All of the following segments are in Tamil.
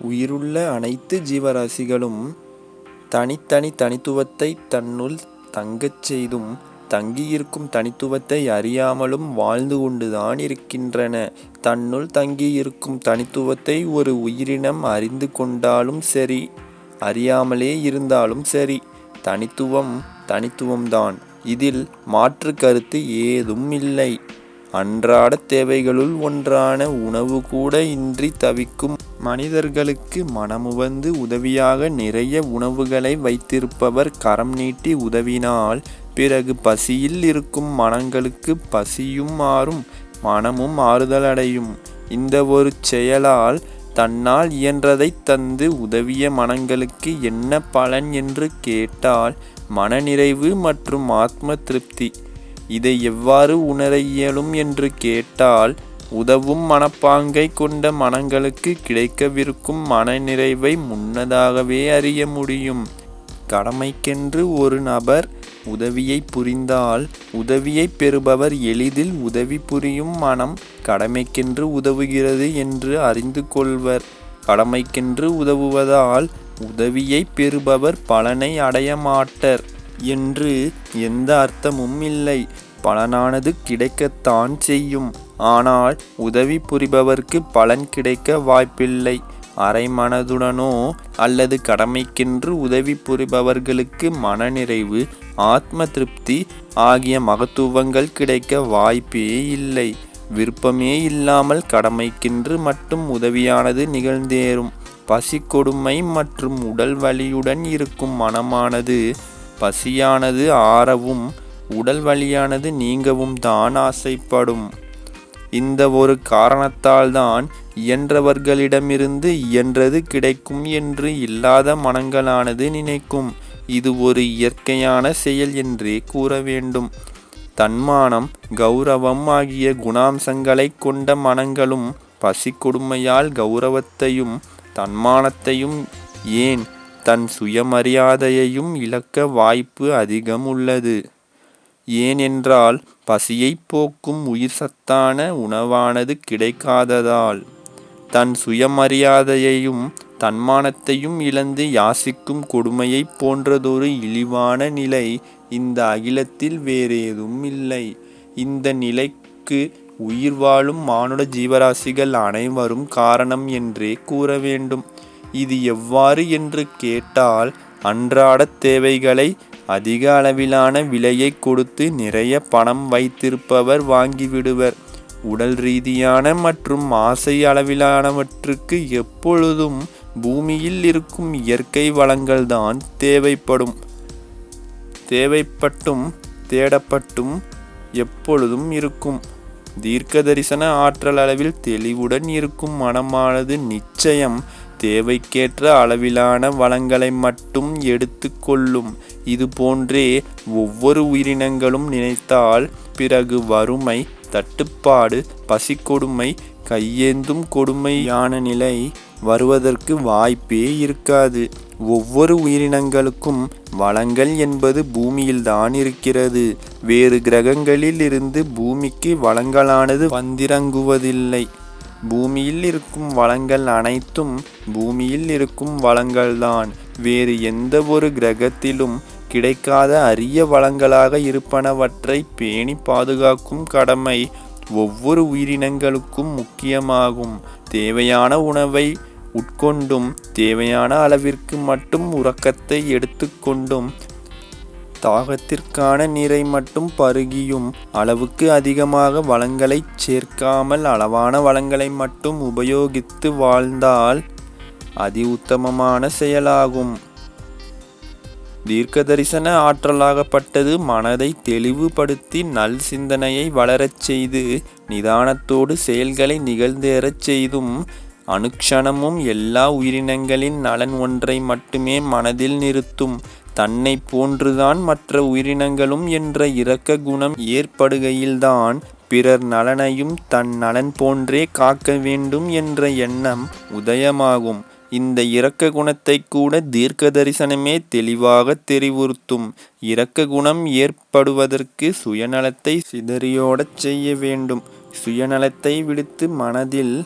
உயிருள்ள அனைத்து ஜீவராசிகளும் தனித்தனி தனித்துவத்தை தன்னுள் தங்கச் செய்தும் தங்கியிருக்கும் தனித்துவத்தை அறியாமலும் வாழ்ந்து கொண்டுதான் இருக்கின்றன. தன்னுள் தங்கியிருக்கும் தனித்துவத்தை ஒரு உயிரினம் அறிந்து கொண்டாலும் சரி அறியாமலே இருந்தாலும் சரி தனித்துவம் தனித்துவம்தான். இதில் மாற்றுக் கருத்து ஏதும் இல்லை. அன்றாட தேவைகளுள் ஒன்றான உணவு கூட இன்றி தவிக்கும் மனிதர்களுக்கு மனமுவந்து உதவியாக நிறைய உணவுகளை வைத்திருப்பவர் கரம் நீட்டி உதவினால் பிறகு பசியில் இருக்கும் மனங்களுக்கு பசியும் மாறும் மனமும் ஆறுதலடையும். இந்த ஒரு செயலால் தன்னால் இயன்றதைத் தந்து உதவிய மனங்களுக்கு என்ன பலன் என்று கேட்டால் மனநிறைவு மற்றும் ஆத்ம திருப்தி. இதை எவ்வாறு உணர இயலும் என்று கேட்டால் உதவும் மனப்பாங்கை கொண்ட மனங்களுக்கு கிடைக்கவிருக்கும் மனநிறைவை முன்னதாகவே அறிய முடியும். கடமைக்கென்று ஒரு நபர் உதவியை புரிந்தால் உதவியைப் பெறுபவர் எளிதில் உதவி புரியும் மனம் கடமைக்கென்று உதவுகிறது என்று அறிந்து கொள்வர். கடமைக்கென்று உதவுவதால் உதவியைப் பெறுபவர் பலனை அடைய மாட்டர் என்று எந்த அர்த்தமும் இல்லை. பலனானது கிடைக்கத்தான் செய்யும். ஆனால் உதவி புரிபவர்க்கு பலன் கிடைக்க வாய்ப்பில்லை. அரைமனதுடனோ அல்லது கடமைக்கென்று உதவி புரிபவர்களுக்கு மனநிறைவு ஆத்ம திருப்தி ஆகிய மகத்துவங்கள் கிடைக்க வாய்ப்பே இல்லை. விருப்பமே இல்லாமல் கடமைக்கென்று மட்டும் உதவியானது நிகழ்ந்தேறும். பசிக்கொடுமை மற்றும் உடல் வலியுடன் இருக்கும் மனமானது பசியானது ஆறவும் உடல் வலியானது நீங்கவும் தான் ஆசைப்படும். இந்த ஒரு காரணத்தால்தான் இயன்றவர்களிடமிருந்து இயன்றது கிடைக்கும் என்று இல்லாத மனங்களானது நினைக்கும். இது ஒரு இயற்கையான செயல் என்றே கூற வேண்டும் தன்மானம் கௌரவம் ஆகிய குணாம்சங்களைக் கொண்ட மனங்களும் பசி கொடுமையால் கௌரவத்தையும் தன்மானத்தையும் ஏன் தன் சுயமரியாதையையும் இழக்க வாய்ப்பு அதிகம் உள்ளது. ஏனென்றால் பசியைப் போக்கும் உயிர்ச்சத்தான உணவானது கிடைக்காததால். தன் சுயமரியாதையையும் தன்மானத்தையும் இழந்து யாசிக்கும் கொடுமையைப் போன்றதொரு இழிவான நிலை இந்த அகிலத்தில் வேறேதும் இல்லை. இந்த நிலைக்கு உயிர் வாழும் மானுட ஜீவராசிகள் அனைவரும் காரணம் என்றே கூற வேண்டும் இது எவ்வாறு என்று கேட்டால் அன்றாட தேவைகளை அதிக அளவிலான விலையை கொடுத்து நிறைய பணம் வைத்திருப்பவர் வாங்கிவிடுவர். உடல் ரீதியான மற்றும் ஆசை அளவிலானவற்றுக்கு எப்பொழுதும் பூமியில் இருக்கும் இயற்கை வளங்கள்தான் தேவைப்படும். தேவைப்பட்டும் தேடப்பட்டும் எப்பொழுதும் இருக்கும். தீர்க்க தரிசன ஆற்றல் அளவில் தெளிவுடன் இருக்கும் மனமானது நிச்சயம் தேவைக்கேற்ற அளவிலான வளங்களை மட்டும் எடுத்துக்கொள்ளும் இது போன்றே ஒவ்வொரு உயிரினங்களும் நினைத்தால் பிறகு வறுமை தட்டுப்பாடு பசிக்கொடுமை கையேந்தும் கொடுமையான நிலை வருவதற்கு வாய்ப்பே இருக்காது. ஒவ்வொரு உயிரினங்களுக்கும் வளங்கள் என்பது பூமியில்தான் இருக்கிறது. வேறு கிரகங்களில் இருந்து பூமிக்கு வளங்களானது வந்திறங்குவதில்லை. பூமியில் இருக்கும் வளங்கள் அனைத்தும் பூமியில் இருக்கும் வளங்கள்தான். வேறு எந்தவொரு கிரகத்திலும் கிடைக்காத அரிய வளங்களாக இருப்பனவற்றை பேணி பாதுகாக்கும் கடமை ஒவ்வொரு உயிரினங்களுக்கும் முக்கியமாகும். தேவையான உணவை உட்கொண்டும் தேவையான அளவிற்கு மட்டும் உறக்கத்தை எடுத்துக்கொண்டும் தாகத்திற்கான நீரை மட்டும் பருகியும் அளவுக்கு அதிகமாக வளங்களை சேர்க்காமல் அளவான வளங்களை மட்டும் உபயோகித்து வாழ்ந்தால் அதி உத்தமமான செயலாகும். தீர்க்க தரிசன ஆற்றலாகப்பட்டது மனதை தெளிவுபடுத்தி நல் சிந்தனையை வளரச் செய்து நிதானத்தோடு செயல்களை நிகழ்ந்தேறச் செய்தும் அனுக்ஷணமும் எல்லா உயிரினங்களின் நலன் ஒன்றை மட்டுமே மனதில் நிறுத்தும். தன்னைப் போன்றுதான் மற்ற உயிரினங்களும் என்ற இரக்க குணம் ஏற்படுகையில்தான் பிறர் நலனையும் தன் நலன் போன்றே காக்க வேண்டும் என்ற எண்ணம் உதயமாகும். இந்த இரக்க குணத்தை கூட தீர்க்க தரிசனமே தெளிவாக தெரிவுறுத்தும். இரக்க குணம் ஏற்படுவதற்கு சுயநலத்தை சிதறியோடச் செய்ய வேண்டும். சுயநலத்தை விடுத்து மனதில்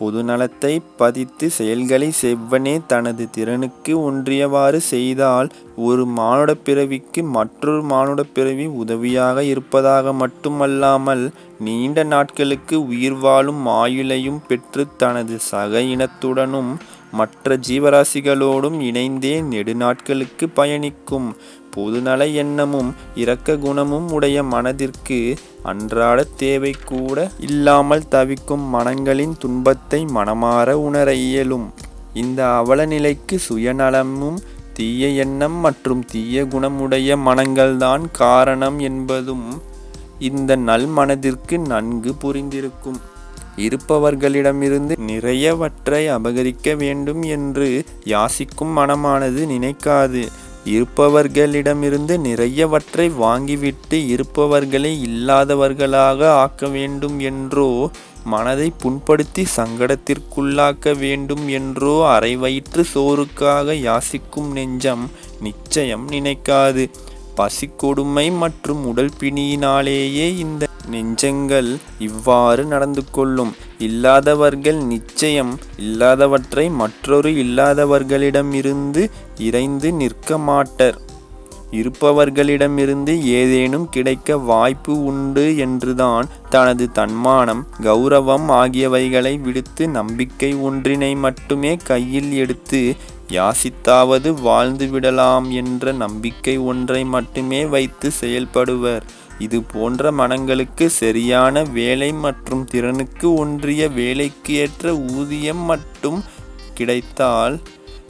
பொதுநலத்தை பதித்து செயல்களை செவ்வனே தனது திறனுக்கு ஒன்றியவாறு செய்தால் ஒரு மானுடப் பிறவிக்கு மற்றொரு மானுடப் பிறவி உதவியாக இருப்பதாக மட்டுமல்லாமல் நீண்ட நாட்களுக்கு உயிர் வாழும் ஆயுளையும் பெற்று தனது சக இனத்துடனும் மற்ற ஜீவராசிகளோடும் இணைந்தே நெடுநாட்களுக்கு பயணிக்கும் பொதுநல எண்ணமும் இரக்க குணமும் உடைய மனதிற்கு அன்றாட தேவை கூட இல்லாமல் தவிக்கும் மனங்களின் துன்பத்தை மனமாற உணர இயலும். இந்த அவல நிலைக்கு சுயநலமும் தீய எண்ணம் மற்றும் தீய குணமுடைய மனங்கள்தான் காரணம் என்பதும் இந்த நல் மனதிற்கு நன்கு புரிந்திருக்கும். இருப்பவர்களிடமிருந்து நிறையவற்றை அபகரிக்க வேண்டும் என்று யாசிக்கும் மனமானது நினைக்காது. இருப்பவர்களிடமிருந்து நிறையவற்றை வாங்கிவிட்டு இருப்பவர்களை இல்லாதவர்களாக ஆக்க வேண்டும் என்றோ மனதை புண்படுத்தி சங்கடத்திற்குள்ளாக்க வேண்டும் என்றோ அரை வயிற்று சோறுக்காக யாசிக்கும் நெஞ்சம் நிச்சயம் நினைக்காது. பசிக்கொடுமை மற்றும் உடல் பிணியினாலேயே இந்த நெஞ்சங்கள் இவ்வாறு நடந்து கொள்ளும். இல்லாதவர்கள் நிச்சயம் இல்லாதவற்றை மற்றொரு இல்லாதவர்களிடமிருந்து இறைந்து நிற்க மாட்டர். இருப்பவர்களிடமிருந்து ஏதேனும் கிடைக்க வாய்ப்பு உண்டு என்றுதான் தனது தன்மானம் கௌரவம் ஆகியவைகளை விடுத்து நம்பிக்கை ஒன்றினை மட்டுமே கையில் எடுத்து யாசித்தாவது வாழ்ந்து விடலாம் என்ற நம்பிக்கை ஒன்றை மட்டுமே வைத்து செயல்படுவர். இது போன்ற மனங்களுக்கு சரியான வேலை மற்றும் திறனுக்கு ஒன்றிய வேலைக்கு ஏற்ற ஊதியம் மட்டும் கிடைத்தால்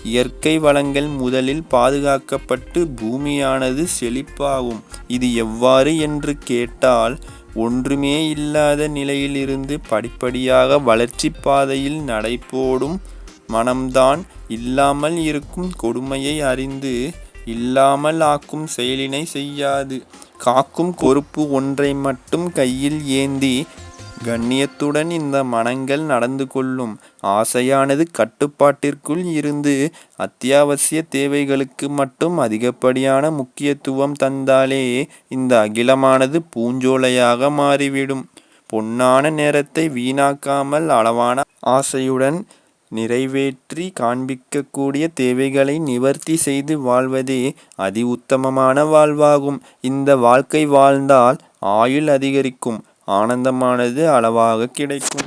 இயற்கை வளங்கள் முதலில் பாதுகாக்கப்பட்டு பூமியானது செழிப்பாகும். இது எவ்வாறு என்று கேட்டால் ஒன்றுமே இல்லாத நிலையிலிருந்து படிப்படியாக வளர்ச்சி பாதையில் நடைபோடும் மனம்தான் இல்லாமல் இருக்கும் கொடுமையை அறிந்து இல்லாமல் ஆக்கும் செயலினை செய்யாது. காக்கும் பொறுப்பு ஒன்றை மட்டும் கையில் ஏந்தி கண்ணியத்துடன் இந்த மனங்கள் நடந்து கொள்ளும். ஆசையானது கட்டுப்பாட்டிற்குள் இருந்து அத்தியாவசிய தேவைகளுக்கு மட்டும் அதிகப்படியான முக்கியத்துவம் தந்தாலே இந்த அகிலமானது பூஞ்சோலையாக மாறிவிடும். பொன்னான நேரத்தை வீணாக்காமல் அளவான ஆசையுடன் நிறைவேற்றி காண்பிக்கக்கூடிய தேவைகளை நிவர்த்தி செய்து வாழ்வதே அதி உத்தமமான வாழ்வாகும். இந்த வாழ்க்கை வாழ்ந்தால் ஆயுள் அதிகரிக்கும் ஆனந்தமானது அளவாக கிடைக்கும்.